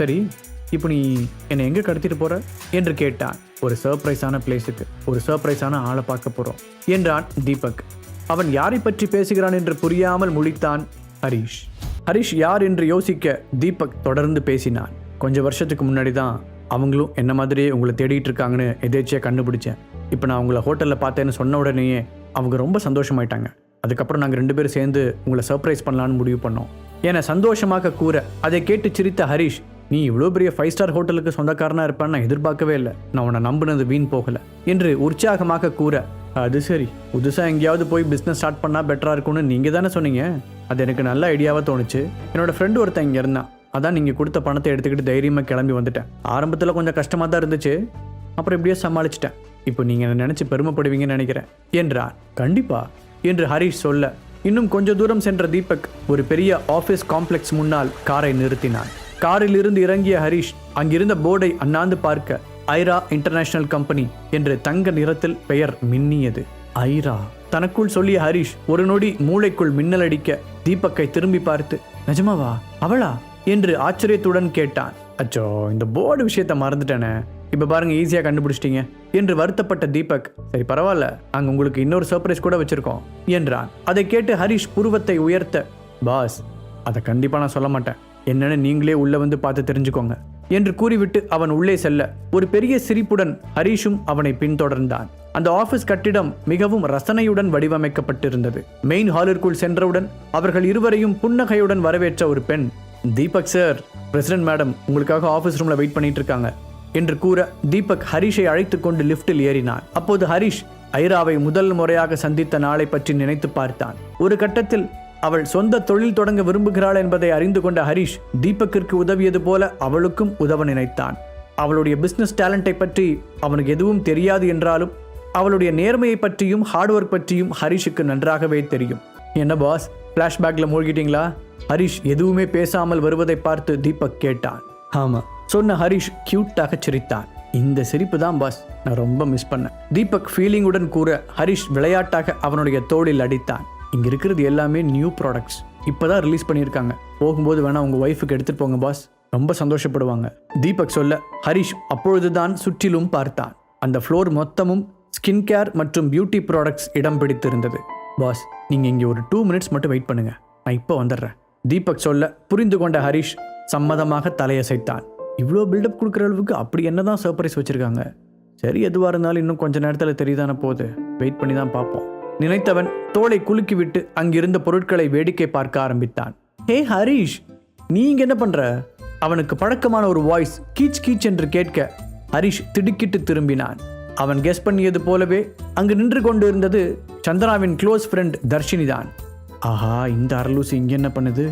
சரி இப்போ நீ என்னை எங்கே கடத்திட்டு போற? என்று கேட்டான். ஒரு சர்ப்ரைஸான பிளேஸுக்கு ஒரு சர்ப்ரைஸான ஆளை பார்க்க போகிறோம் என்றான் தீபக். அவன் யாரை பற்றி பேசுகிறான் என்று புரியாமல் முழித்தான் ஹரிஷ். ஹரிஷ் யார் என்று யோசிக்க தீபக் தொடர்ந்து பேசினான். கொஞ்ச வருஷத்துக்கு முன்னாடி தான் அவங்களும் என்ன மாதிரியே உங்களை தேடிட்டு இருக்காங்கன்னு எதேச்சியாக கண்டுபிடிச்சேன். இப்போ நான் உங்களை ஹோட்டலில் பார்த்தேன்னு சொன்ன உடனேயே அவங்க ரொம்ப சந்தோஷமாயிட்டாங்க. அதுக்கப்புறம் நாங்கள் ரெண்டு பேரும் சேர்ந்து உங்களை சர்ப்ரைஸ் பண்ணலான்னு முடிவு பண்ணோம். என சந்தோஷமாக கூற அதை கேட்டு சிரித்த ஹரிஷ் நீ இவ்வளோ பெரிய ஃபைவ் ஸ்டார் ஹோட்டலுக்கு சொந்தக்காரனாக இருப்பான்னு நான் எதிர்பார்க்கவே இல்லை. நான் உன்னை நம்பினது வீண் போகலை என்று உற்சாகமாக கூற அது சரி. புதுசாக எங்கேயாவது போய் பிஸ்னஸ் ஸ்டார்ட் பண்ணால் பெட்டராக இருக்கும்னு நீங்கள் தானே சொன்னீங்க? அது எனக்கு நல்ல ஐடியாவாக தோணுச்சு. என்னோட ஃப்ரெண்டு ஒருத்தன் இங்கே இருந்தான். அதான் நீங்கள் கொடுத்த பணத்தை எடுத்துக்கிட்டு தைரியமாக கிளம்பி வந்துட்டேன். ஆரம்பத்தில் கொஞ்சம் கஷ்டமாக தான் இருந்துச்சு. அப்புறம் இப்படியே சமாளிச்சிட்டேன். இப்போ நீங்கள் என்ன நினச்சி பெருமைப்படுவீங்கன்னு நினைக்கிறேன் என்றார். கண்டிப்பா என்று ஹரிஷ் சொல்ல இன்னும் கொஞ்ச தூரம் சென்ற தீபக் ஒரு பெரிய ஆஃபீஸ் காம்ப்ளெக்ஸ் முன்னால் காரை நிறுத்தினான். காரில் இருந்து இறங்கிய ஹரிஷ் அங்கிருந்த போர்டை அண்ணாந்து பார்க்க ஐரா இன்டர்நேஷனல் கம்பெனி என்று தங்க நிறத்தில் பெயர் மின்னியது. ஐரா. தனக்குள் சொல்லிய ஹரிஷ் ஒரு நொடி மூளைக்குள் மின்னல் அடிக்க தீபக்கை திரும்பி பார்த்து நிஜமாவா? அவளா? என்று ஆச்சரியத்துடன் கேட்டான். அச்சோ இந்த போர்டு விஷயத்த மறந்துட்டேனே. இப்ப பாருங்க ஈஸியா கண்டுபிடிச்சிட்டீங்க. என்று வருத்தப்பட்ட தீபக் சரி பரவாயில்ல. நாங்க உங்களுக்கு இன்னொரு சர்ப்ரைஸ் கூட வச்சிருக்கோம். என்றான். அதை கேட்டு ஹரிஷ் புருவத்தை உயர்த்த பாஸ் அதை கண்டிப்பா நான் சொல்ல மாட்டேன். என்னன்னு நீங்களே உள்ள வந்து பார்த்து தெரிஞ்சுக்கோங்க என்று கூறிவிட்டு அவன் உள்ளே செல்ல. ஒரு பெரிய சிரிப்புடன் ஹரிஷும் அவனை பின்தொடர்ந்தான். அந்த ஆபீஸ் கட்டிடம் மிகவும் ரசனையுடன் வடிவமைக்கப்பட்டிருந்தது. மெயின் ஹாலிற்குள் சென்றவுடன் அவர்கள் இருவரையும் புன்னகையுடன் வரவேற்ற ஒரு பெண் தீபக் சார் பிரசிடென்ட் மேடம் உங்களுக்காக ஆபீஸ் ரூம்ல வெயிட் பண்ணிட்டு இருக்காங்க என்று கூற தீபக் ஹரிஷை அழைத்து கொண்டு லிஃப்டில் ஏறினான். அப்போது ஹரிஷ் ஐராவை முதல் முறையாக சந்தித்த நாளை பற்றி நினைத்து பார்த்தான். ஒரு கட்டத்தில் அவள் சொந்த தொழில் தொடங்க விரும்புகிறாள் என்பதை அறிந்து கொண்ட ஹரிஷ் தீபக்கிற்கு உதவியது போல அவளுக்கும் உதவ நினைத்தான். அவளுடைய பிசினஸ் டேலண்டை பற்றி அவனுக்கு எதுவும் தெரியாது என்றாலும் அவளுடைய நேர்மையை பற்றியும் ஹார்ட் ஒர்க் பற்றியும் ஹரிஷுக்கு நன்றாகவே தெரியும். என்ன பாஸ் ஃப்ளாஷ்பேக்ல மூழ்கிட்டீங்களா? ஹரிஷ் எதுவுமே பேசாமல் வருவதை பார்த்து தீபக் கேட்டான். ஆமா. சொன்ன ஹரிஷ் கியூட்டாக சிரித்தான். இந்த சிரிப்பு தான் பாஸ் நான் ரொம்ப மிஸ் பண்ணேன். தீபக் ஃபீலிங்குடன் கூற ஹரிஷ் விளையாட்டாக அவனுடைய தோளில் அடித்தான். இங்கே இருக்கிறது எல்லாமே நியூ ப்ராடக்ட்ஸ் இப்போ தான் ரிலீஸ் பண்ணியிருக்காங்க. போகும்போது வேணா உங்கள் ஒய்ஃபுக்கு எடுத்துகிட்டு போங்க பாஸ் ரொம்ப சந்தோஷப்படுவாங்க. தீபக் சொல்ல ஹரிஷ் அப்பொழுதுதான் சுற்றிலும் பார்த்தான். அந்த ஃப்ளோர் மொத்தமும் ஸ்கின் கேர் மற்றும் பியூட்டி ப்ராடக்ட்ஸ் இடம் பிடித்திருந்தது. பாஸ் நீங்கள் இங்கே ஒரு டூ மினிட்ஸ் மட்டும் வெயிட் பண்ணுங்கள் நான் இப்போ வந்துடுறேன். தீபக் சொல்ல புரிந்து கொண்ட ஹரிஷ் சம்மதமாக தலையசைத்தான். இவ்வளோ பில்டப் கொடுக்குற அளவுக்கு அப்படி என்ன தான் சர்ப்ரைஸ் வச்சுருக்காங்க? சரி எதுவாக இருந்தாலும் இன்னும் கொஞ்ச நேரத்தில் தெரியுதான போகுது. வெயிட் பண்ணி தான் பார்ப்போம். நினைத்தவன் தோலை குலுக்கிவிட்டு அங்கிருந்த பொருட்களை வேடிக்கை பார்க்க ஆரம்பித்தான். ஹே ஹரிஷ்! நீங்க என்ன பண்ற? அவனுக்கு பழக்கமான ஒரு வாய்ஸ் கீச் கீச் என்று கேட்க ஹரிஷ் திடுக்கிட்டு திரும்பினான். அவன் கெஸ் பண்ணியது போலவே அங்கு நின்று கொண்டு இருந்தது சந்திராவின் க்ளோஸ் ஃப்ரெண்ட் தர்ஷினி தான் ஆஹா இந்த அரலூசி இங்க என்ன பண்ணுது?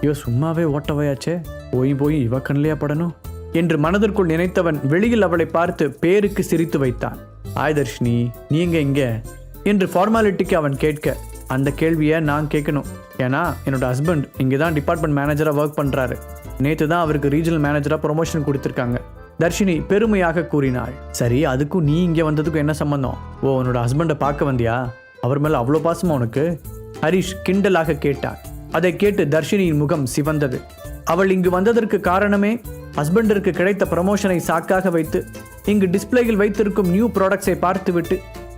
ஐயோ சும்மாவே ஓட்டவையாச்சே. போய் போய் இவ கண்லையா படணும்? என்று மனதிற்குள் நினைத்தவன் வெளியில் அவளை பார்த்து பேருக்கு சிரித்து வைத்தான். ஆய் தர்ஷினி நீங்க இங்க. என்று ஃபார்மாலிட்டிக்கு அவன் கேட்க அந்த கேள்வியை நான் கேட்கணும். ஏன்னா என்னோட ஹஸ்பண்ட் இங்கே தான் டிபார்ட்மெண்ட் மேனேஜராக ஒர்க் பண்ணுறாரு நேற்று தான் அவருக்கு ரீஜனல் மேனேஜராக ப்ரொமோஷன் கொடுத்துருக்காங்க. தர்ஷினி பெருமையாக கூறினாள் சரி அதுக்கும் நீ இங்கே வந்ததுக்கும் என்ன சம்பந்தம்? ஓ உன்னோட ஹஸ்பண்டை பார்க்க வந்தியா? அவர் மேலே அவ்வளோ பாசமா உனக்கு? ஹரிஷ் கிண்டலாக கேட்டான் அதை கேட்டு தர்ஷினியின் முகம் சிவந்தது. அவள் இங்கு வந்ததற்கு காரணமே ஹஸ்பண்டிற்கு கிடைத்த ப்ரமோஷனை சாக்காக வைத்து இங்கு டிஸ்பிளேயில் வைத்திருக்கும் நியூ ப்ராடக்ட்ஸை பார்த்துவிட்டு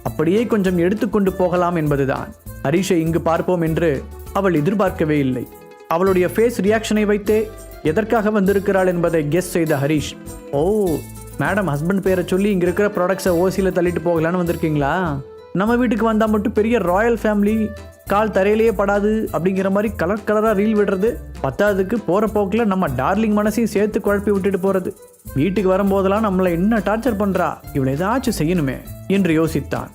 அப்படியே கொஞ்சம் எடுத்துக்கொண்டு போகலாம் என்பதுதான். ஹரிஷை இங்கு பார்ப்போம் என்று அவள் எதிர்பார்க்கவே இல்லை. அவளுடைய ஃபேஸ் ரியாக்ஷனை வைத்தே எதற்காக வந்திருக்கிறாள் என்பதை கெஸ் செய்த ஹரிஷ் ஓ மேடம் ஹஸ்பண்ட் பேரை சொல்லி இங்கே இருக்கிற ப்ராடக்ட்ஸை ஓசியில் தள்ளிட்டு போகலான்னு வந்திருக்கீங்களா? நம்ம வீட்டுக்கு வந்தால் மட்டும் பெரிய ராயல் ஃபேமிலி கால் தரையிலேயே படாது அப்படிங்கிற மாதிரி கலர் கலராக ரீல் விடுறது பத்தாவதுக்கு போகிற போக்கில் நம்ம டார்லிங் மனசையும் சேர்த்து குழப்பி விட்டுட்டு போகிறது வீட்டுக்கு வரும்போதெல்லாம் நம்மளை என்ன டார்ச்சர் பண்ணுறா இவளை ஏதாச்சும் செய்யணுமே என்று யோசித்தான்.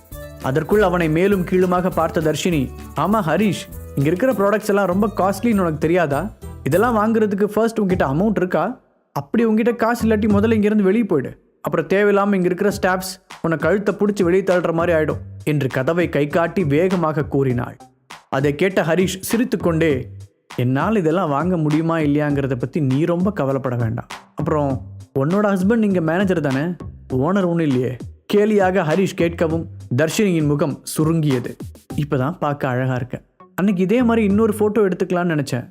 அதற்குள் அவனை மேலும் கீழுமாக பார்த்த தர்ஷினி ஆமாம் ஹரிஷ் இங்கே இருக்கிற ப்ராடக்ட்ஸ் எல்லாம் ரொம்ப காஸ்ட்லின்னு உனக்கு தெரியாதா? இதெல்லாம் வாங்குறதுக்கு ஃபர்ஸ்ட் உங்ககிட்ட அமௌண்ட் இருக்கா? அப்படி உங்ககிட்ட காசு இல்லாட்டி முதல்ல இங்கேருந்து வெளியே போயிடு. அப்புறம் தேவையில்லாமல் இங்கே இருக்கிற ஸ்டாப்ஸ் உன்னை கழுத்தை பிடிச்சி வெளியே தள்ளுற மாதிரி ஆயிடும் என்று கதவை கை காட்டி வேகமாக கூறினாள். அதை கேட்ட ஹரிஷ் சிரித்துக்கொண்டே என்னால் இதெல்லாம் வாங்க முடியுமா இல்லையாங்கிறத பற்றி நீ ரொம்ப கவலைப்பட வேண்டாம். அப்புறம் உன்னோட ஹஸ்பண்ட் நீங்கள் மேனேஜர் தானே? ஓனர் ஒன்றும் இல்லையே. கேலியாக ஹரிஷ் கேட்கவும் தர்ஷினியின் முகம் சுருங்கியது. இப்போ தான் பார்க்க அழகாக இருக்க. அன்னைக்கு இதே மாதிரி இன்னொரு ஃபோட்டோ எடுத்துக்கலான்னு நினச்சேன்.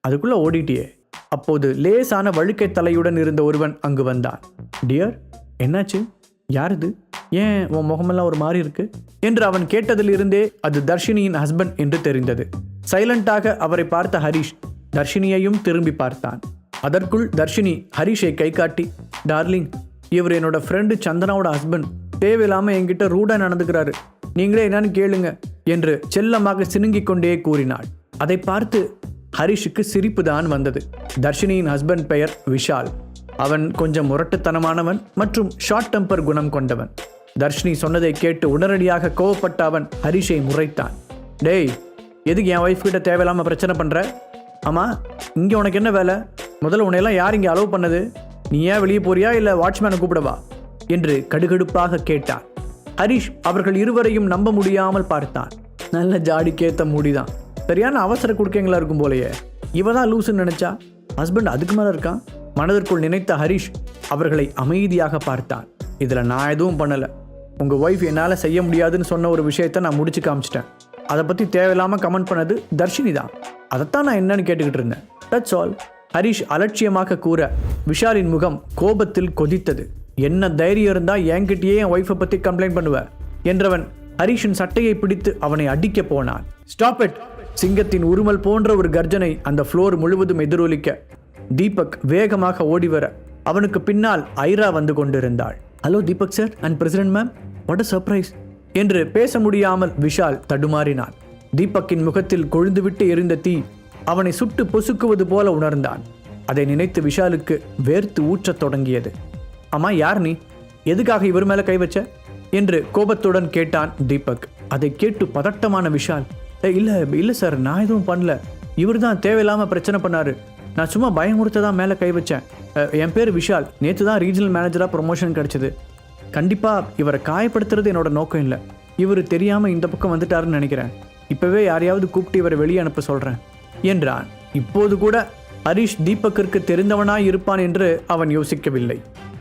அதுக்குள்ளே ஓடிட்டியே. அப்போது லேசான வழுக்கை தலையுடன் இருந்த ஒருவன் அங்கு வந்தான். டியர் என்னாச்சு? யார் இது ஏன் உன் முகமெல்லாம் ஒரு மாதிரி இருக்கு? என்று அவன் கேட்டதிலிருந்தே அது தர்ஷினியின் ஹஸ்பண்ட் என்று தெரிந்தது. சைலண்டாக அவரை பார்த்த ஹரிஷ் தர்ஷினியையும் திரும்பி பார்த்தான். அதற்குள் தர்ஷினி ஹரிஷை கை காட்டி டார்லிங் இவர் என்னோட ஃப்ரெண்டு சந்தனாவோட ஹஸ்பண்ட் தேவையில்லாமல் என்கிட்ட ரூடாக நடந்துக்கிறாரு. நீங்களே என்னன்னு கேளுங்க என்று செல்லமாக சினுங்கிக் கொண்டே கூறினாள். அதை பார்த்து ஹரிஷுக்கு சிரிப்பு தான் வந்தது. தர்ஷினியின் ஹஸ்பண்ட் பெயர் விஷால். அவன் கொஞ்சம் முரட்டுத்தனமானவன் மற்றும் ஷார்ட் டெம்பர் குணம் கொண்டவன். தர்ஷினி சொன்னதை கேட்டு உடனடியாக கோவப்பட்ட அவன் ஹரிஷை முறைத்தான். டேய் எதுக்கு என் ஒய்ஃப் கிட்ட தேவையில்லாமல் பிரச்சனை பண்ற? ஆமா இங்கே உனக்கு என்ன வேலை? முதல்ல உன்னையெல்லாம் யார் இங்கே அலோவ் பண்ணது? நீ ஏன் வெளியே போறியா? இல்லை வாட்ச்மேனை கூப்பிடவா? என்று கடுகடுப்பாக கேட்டான் ஹரிஷ் அவர்கள் இருவரையும் நம்ப முடியாமல் பார்த்தான் நல்ல ஜாடிக்கேத்த மூடிதான். சரியான அவசர குடுக்கைங்களா இருக்கும் போலயே. இவ தான் லூசுன்னு நினைச்சா? ஹஸ்பண்ட் அதுக்கு மேல இருக்கான் மனதிற்குள் நினைத்த ஹரிஷ் அவர்களை அமைதியாக பார்த்தான் இதுல நான் எதுவும் பண்ணல. உங்க ஒய்ஃப் என்னால் செய்ய முடியாதுன்னு சொன்ன ஒரு விஷயத்தை நான் முடிச்சு காமிச்சிட்டேன். அதை பத்தி தேவையில்லாமல் கமெண்ட் பண்ணது தர்ஷினி தான். அதைத்தான் நான் என்னன்னு கேட்டுக்கிட்டு இருந்தேன். தட்ஸ் ஆல் ஹரிஷ் அலட்சியமாக கூற விஷாலின் முகம் கோபத்தில் கொதித்தது. என்ன தைரியம் இருந்தால் என்கிட்டயே என் ஒய்ஃபை பற்றி கம்ப்ளைண்ட் பண்ணுவ என்றவன் ஹரிஷின் சட்டையை பிடித்து அவனை அடிக்க போனான். ஸ்டாப் இட் சிங்கத்தின் உருமல் போன்ற ஒரு கர்ஜனை அந்த ஃப்ளோர் முழுவதும் எதிரொலிக்க தீபக் வேகமாக ஓடி வர அவனுக்கு பின்னால் ஐரா வந்து கொண்டிருந்தாள். Hello Deepak sir and president ma'am what a surprise என்று பேச முடியாமல் விஷால் தடுமாறினான். தீபக்கின் முகத்தில் கொழுந்துவிட்டு எரிந்த தீ அவனை சுட்டு பொசுக்குவது போல உணர்ந்தான். அதை நினைத்து விஷாலுக்கு வேர்த்து ஊற்றத் தொடங்கியது. அம்மா யார் நீ? எதுக்காக இவர் மேல கை வச்ச? என்று கோபத்துடன் கேட்டான் தீபக். அதை கேட்டு பதட்டமான விஷால் இல்லை இல்ல இல்ல சார் நான் எதுவும் பண்ணல. இவர் தான் தேவையில்லாம பிரச்சனை பண்ணாரு. நான் சும்மா பயமுறுத்த தான் மேல கை வச்சேன். என் பேர் விஷால். நேற்று தான் ரீஜனல் மேனேஜரா ப்ரொமோஷன் கிடைச்சது. கண்டிப்பா இவரை காயப்படுத்துறது என்னோட நோக்கம் இல்லை. இவர் தெரியாம இந்த பக்கம் வந்துட்டாருன்னு நினைக்கிறேன். இப்பவே யாரையாவது கூப்பிட்டு இவரை வெளியே அனுப்ப சொல்றேன் என்றான். இப்போது கூட ஹரிஷ் தீபக்கிற்கு தெரிந்தவனாய் இருப்பான் என்று அவன் யோசிக்கவில்லை.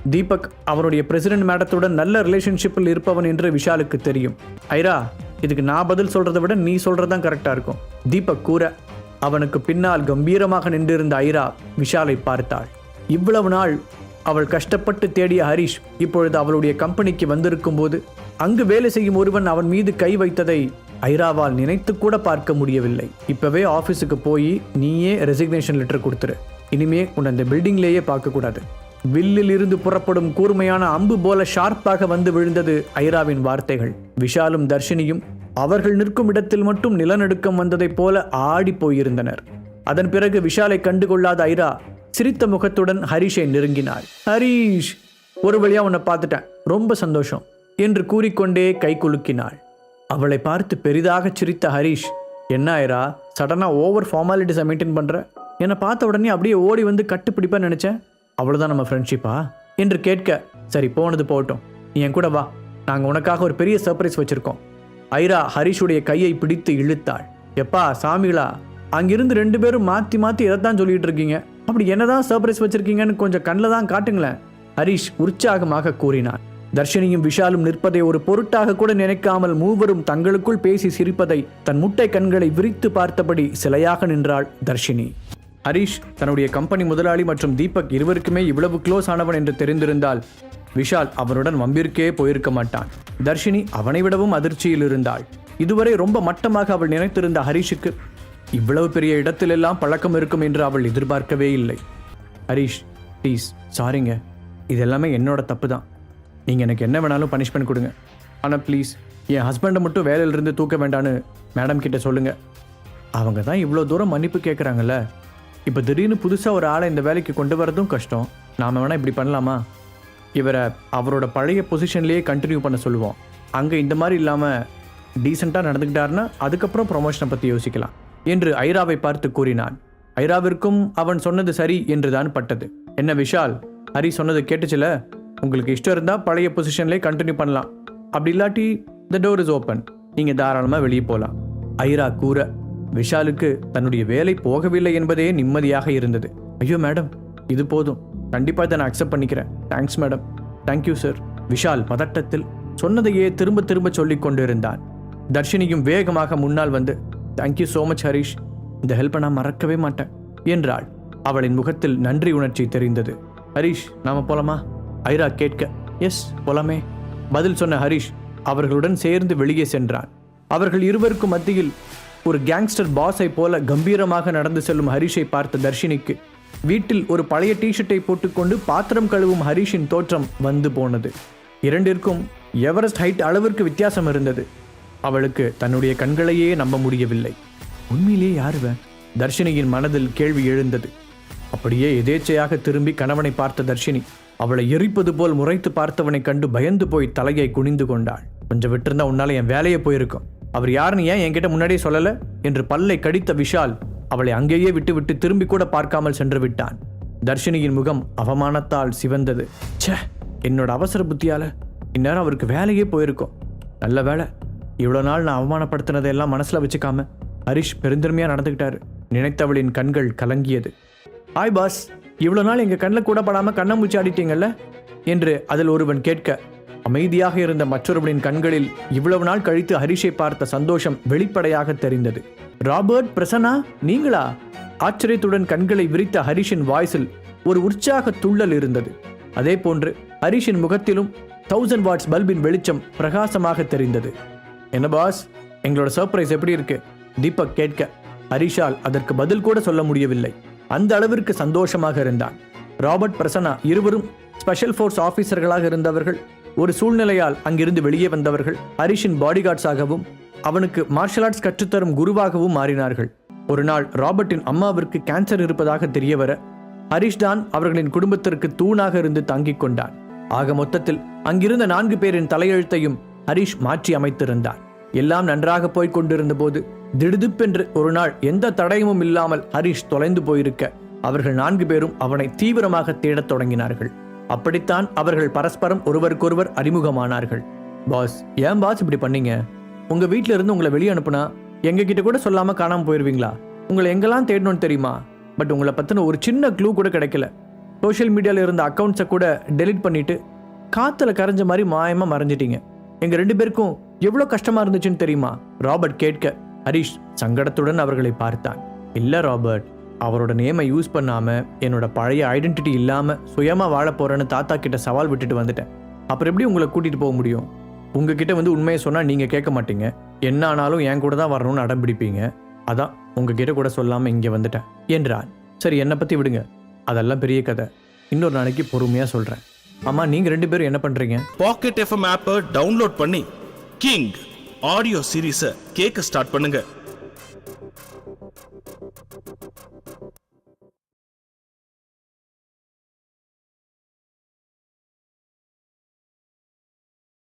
தீபக் அவனுடைய பிரசிடென்ட் மேடத்துடன் நல்ல ரிலேஷன்ஷிப்பில் இருப்பவன் என்று விஷாலுக்கு தெரியும். ஐரா இதுக்கு நான் பதில் சொல்றதை விட நீ சொல்றதுதான் கரெக்டாக இருக்கும். தீபக் கூற அவனுக்கு பின்னால் கம்பீரமாக நின்றிருந்த ஐரா விஷாலை பார்த்தாள். இவ்வளவு நாள் அவள் கஷ்டப்பட்டு தேடிய ஹரிஷ் இப்பொழுது அவளுடைய கம்பெனிக்கு வந்திருக்கும் போது அங்கு வேலை செய்யும் ஒருவன் அவன் மீது கை வைத்ததை ஐராவால் நினைத்து கூட பார்க்க முடியவில்லை. இப்பவே ஆஃபீஸுக்கு போய் நீயே ரெசிக்னேஷன் லெட்டர் கொடுத்துரு. இனிமே உன்னை அந்த பில்டிங்லேயே பார்க்கக்கூடாது. வில்லில் இருந்து புறப்படும் கூர்மையான அம்பு போல ஷார்ப்பாக வந்து விழுந்தது ஐராவின் வார்த்தைகள். விஷாலும் தர்ஷினியும் அவர்கள் நிற்கும் இடத்தில் மட்டும் நிலநடுக்கம் வந்ததைப் போல ஆடி போயிருந்தனர். அதன் பிறகு விஷாலை கண்டுகொள்ளாத ஐரா சிரித்த முகத்துடன் ஹரிஷை நெருங்கினாள். ஹரீஷ் ஒரு வழியா உன்னை பார்த்துட்டேன். ரொம்ப சந்தோஷம் என்று கூறிக்கொண்டே கை குலுக்கினாள். அவளை பார்த்து பெரிதாக சிரித்த ஹரிஷ் என்ன ஐரா சடனாக ஓவர் ஃபார்மாலிட்டிஸை மெயின்டைன் பண்ற? என்னை பார்த்த உடனே அப்படியே ஓடி வந்து கட்டுப்பிடிப்பா நினைச்சேன். அவ்வளோதான் நம்ம ஃப்ரெண்ட்ஷிப்பா என்று கேட்க சரி போனது போகட்டும். நீ என் கூட வா. நாங்கள் உனக்காக ஒரு பெரிய சர்ப்ரைஸ் வச்சுருக்கோம். ஐரா ஹரிஷுடைய கையை பிடித்து இழுத்தாள். எப்பா சாமிகளா அங்கிருந்து ரெண்டு பேரும் மாற்றி மாற்றி இதைத்தான் சொல்லிட்டு இருக்கீங்க. அப்படி என்னதான் சர்ப்ரைஸ் வச்சுருக்கீங்கன்னு கொஞ்சம் கண்ணில் தான் காட்டுங்களேன். ஹரிஷ் உற்சாகமாக கூறினான். தர்ஷினியும் விஷாலும் நிற்பதை ஒரு பொருட்டாக கூட நினைக்காமல் மூவரும் தங்களுக்குள் பேசி சிரிப்பதை தன் முட்டை கண்களை விரித்து பார்த்தபடி சிலையாக நின்றாள் தர்ஷினி. ஹரிஷ் தன்னுடைய கம்பெனி முதலாளி மற்றும் தீபக் இருவருக்குமே இவ்வளவு க்ளோஸ் ஆனவன் என்று தெரிந்திருந்தால் விஷால் அவனுடன் வம்பிற்கே போயிருக்க மாட்டான். தர்ஷினி அவனை விடவும் அதிர்ச்சியில் இருந்தாள். இதுவரை ரொம்ப மட்டமாக அவள் நினைத்திருந்த ஹரிஷுக்கு இவ்வளவு பெரிய இடத்திலெல்லாம் பழக்கம் இருக்கும் என்று அவள் எதிர்பார்க்கவே இல்லை. ஹரிஷ் ப்ளீஸ் சாரிங்க இது எல்லாமே என்னோட தப்பு தான் நீங்கள் எனக்கு என்ன வேணாலும் பனிஷ்மெண்ட் கொடுங்க. ஆனால் ப்ளீஸ் என் ஹஸ்பண்டை மட்டும் வேலையிலிருந்து தூக்க வேண்டான்னு மேடம் கிட்ட சொல்லுங்க. அவங்க தான் இவ்வளோ தூரம் மன்னிப்பு கேட்குறாங்கல்ல இப்போ திடீர்னு புதுசாக ஒரு ஆளை இந்த வேலைக்கு கொண்டு வரதும் கஷ்டம். நாம் வேணால் இப்படி பண்ணலாமா? இவரை அவரோட பழைய பொசிஷன்லேயே கண்டினியூ பண்ண சொல்லுவோம். அங்கே இந்த மாதிரி இல்லாமல் டீசெண்டாக நடந்துக்கிட்டாருன்னா அதுக்கப்புறம் ப்ரொமோஷனை பற்றி யோசிக்கலாம். என்று ஐராவை பார்த்து கூறினான். ஐராவிற்கும் அவன் சொன்னது சரி என்றுதான் பட்டது. என்ன விஷால் ஹரி சொன்னது கேட்டுச்சுல? உங்களுக்கு இஷ்டம் இருந்தால் பழைய பொசிஷன்லேயே கண்டினியூ பண்ணலாம். அப்படி இல்லாட்டி த டோர் இஸ் ஓப்பன் நீங்கள் தாராளமாக வெளியே போகலாம் ஐரா கூற விஷாலுக்கு தன்னுடைய வேலை போகவில்லை என்பதே நிம்மதியாக இருந்தது. ஐயோ மேடம் இது போதும். கண்டிப்பாக இதை நான் அக்செப்ட் பண்ணிக்கிறேன். Thanks madam. Thank you sir Vishal பதட்டத்தில் சொன்னதையே திரும்ப திரும்ப சொல்லிக் கொண்டிருந்தான். தர்ஷினியும் வேகமாக முன்னால் வந்து தேங்க்யூ ஸோ மச் ஹரிஷ் இந்த ஹெல்ப்பை நான் மறக்கவே மாட்டேன் என்றாள். அவளின் முகத்தில் நன்றி உணர்ச்சி தெரிந்தது. ஹரிஷ் நாம போலாமா? ஐரா கேட்க. எஸ் போலாமே. பதில் சொன்ன ஹரிஷ் அவர்களுடன் சேர்ந்து வெளியே சென்றான். அவர்கள் இருவருக்கும் மத்தியில் ஒரு கேங்ஸ்டர் பாஸை போல கம்பீரமாக நடந்து செல்லும் ஹரிஷை பார்த்த தர்ஷினிக்கு. வீட்டில் ஒரு பழைய டிஷர்ட்டை போட்டுக்கொண்டு பாத்திரம் கழுவும் ஹரிஷின் தோற்றம் வந்து போனது. இரண்டிற்கும் எவரெஸ்ட் ஹைட் அளவிற்கு வித்தியாசம் இருந்தது. அவளுக்கு தன்னுடைய கண்களையே நம்ப முடியவில்லை. உண்மையிலேயே யாருவன் தர்ஷினியின் மனதில் கேள்வி எழுந்தது. அப்படியே எதேச்சையாக திரும்பி கணவனை பார்த்த தர்ஷினி அவளை எரிப்பது போல் முறைத்து பார்த்தவனை கண்டு பயந்து போய் தலையை குனிந்து கொண்டாள். கொஞ்சம் விட்டிருந்தா உன்னால என் வேலையை போயிருக்கும். அவர் யாருன்னு ஏன் என்கிட்ட முன்னாடியே சொல்லல? என்று பல்லை கடித்த விஷால் அவளை அங்கேயே விட்டுவிட்டு திரும்பி கூட பார்க்காமல் சென்று விட்டான். தர்ஷினியின் முகம் அவமானத்தால் சிவந்தது. ச்சே என்னோட அவசர புத்தியால இந்நேரம் அவருக்கு வேலையே போயிருக்கும். நல்ல வேலை இவ்வளோ நாள் நான் அவமானப்படுத்தினதையெல்லாம் மனசில் வச்சுக்காம ஹரிஷ் பெருந்தன்மையா நடந்துக்கிட்டாரு நினைத்தவளின் கண்கள் கலங்கியது. ஆய் பாஸ் இவ்வளோ நாள் எங்கள் கண்ணில் கூட படாமல் கண்ணாமூச்சி ஆடிட்டீங்கல்ல? என்று அதில் ஒருவன் கேட்க அமைதியாக இருந்த மற்றொருவனின் கண்களில் இவ்வளவு நாள் கழித்து ஹரிஷை பார்த்த சந்தோஷம் வெளிப்படையாக தெரிந்தது. ராபர்ட் பிரசன்னா நீங்களா? ஆச்சரியத்துடன் கண்களை விரித்த ஹரிஷின் வாய்ஸில் ஒரு உற்சாக துள்ளல் இருந்தது. அதே போன்று ஹரிஷின் முகத்திலும் தௌசண்ட் வாட்ஸ் பல்பின் வெளிச்சம் பிரகாசமாக தெரிந்தது. என்ன பாஸ் எங்களோட சர்ப்ரைஸ் எப்படி இருக்கு? தீபக் கேட்க ஹரிஷால் அதற்கு பதில் கூட சொல்ல முடியவில்லை. அந்த அளவிற்கு சந்தோஷமாக இருந்தான். ராபர்ட் பிரசன்னா இருவரும் ஸ்பெஷல் ஃபோர்ஸ் ஆஃபீஸர்களாக இருந்தவர்கள். ஒரு சூழ்நிலையால் அங்கிருந்து வெளியே வந்தவர்கள் ஹரிஷின் பாடிகார்ட்ஸாகவும் அவனுக்கு மார்ஷல் ஆர்ட்ஸ் கற்றுத்தரும் குருவாகவும் மாறினார்கள். ஒரு நாள் ராபர்ட்டின் அம்மாவிற்கு கேன்சர் இருப்பதாக தெரியவர ஹரிஷ் தான் அவர்களின் குடும்பத்திற்கு தூணாக இருந்து தாங்கிக் கொண்டான். ஆக மொத்தத்தில் அங்கிருந்த நான்கு பேரின் தலையெழுத்தையும் ஹரிஷ் மாற்றி அமைத்திருந்தார். எல்லாம் நன்றாக போய்க் கொண்டிருந்த போது திடுதிப்பென்று ஒரு நாள் எந்த தடயமும் இல்லாமல் ஹரிஷ் தொலைந்து போயிருக்க அவர்கள் நான்கு பேரும் அவனை தீவிரமாக தேடத் தொடங்கினார்கள். அப்படித்தான் அவர்கள் பரஸ்பரம் ஒருவருக்கொருவர் அறிமுகமானார்கள். பாஸ் ஏன் பாஸ் இப்படி பண்ணீங்க? உங்க வீட்ல இருந்து உங்களை வெளியே அனுப்புனா எங்க கிட்ட கூட சொல்லாம காணாம போயிருவீங்களா? உங்களை எங்கெல்லாம் தேடணும்னு தெரியுமா? பட் உங்களை பத்தின ஒரு சின்ன க்ளூ கூட கிடைக்கல. சோஷியல் மீடியால இருந்த அக்கவுண்ட்ஸை கூட டெலீட் பண்ணிட்டு காத்துல கரைஞ்ச மாதிரி மாயமா மறைஞ்சிட்டீங்க. எங்க ரெண்டு பேருக்கும் எவ்வளவு கஷ்டமா இருந்துச்சுன்னு தெரியுமா? ராபர்ட் கேட்க ஹரிஷ் சங்கடத்துடன் அவர்களை பார்த்தான். இல்ல ராபர்ட். அவரோட நேமை யூஸ் பண்ணாமல் என்னோட பழைய ஐடென்டிட்டி இல்லாமல் சுயமாக வாழ போகிறேன்னு தாத்தா கிட்ட சவால் விட்டுட்டு வந்துட்டேன். அப்புறம் எப்படி உங்களை கூட்டிகிட்டு போக முடியும்? உங்ககிட்ட வந்து உண்மையை சொன்னால் நீங்கள் கேட்க மாட்டீங்க. என்ன ஆனாலும் என் கூட தான் வரணும்னு அடம் பிடிப்பீங்க. அதான் உங்ககிட்ட கூட சொல்லாமல் இங்கே வந்துட்டேன் என்றான் சரி என்னை பற்றி விடுங்க. அதெல்லாம் பெரிய கதை. இன்னொரு நாளைக்கு பொறுமையாக சொல்கிறேன் அம்மா நீங்கள் ரெண்டு பேரும் என்ன பண்ணுறீங்க பாக்கெட் எஃப்எம் ஆப்பை டவுன்லோட் பண்ணி கிங் ஆடியோ சீரீஸை கேட்க ஸ்டார்ட் பண்ணுங்கள்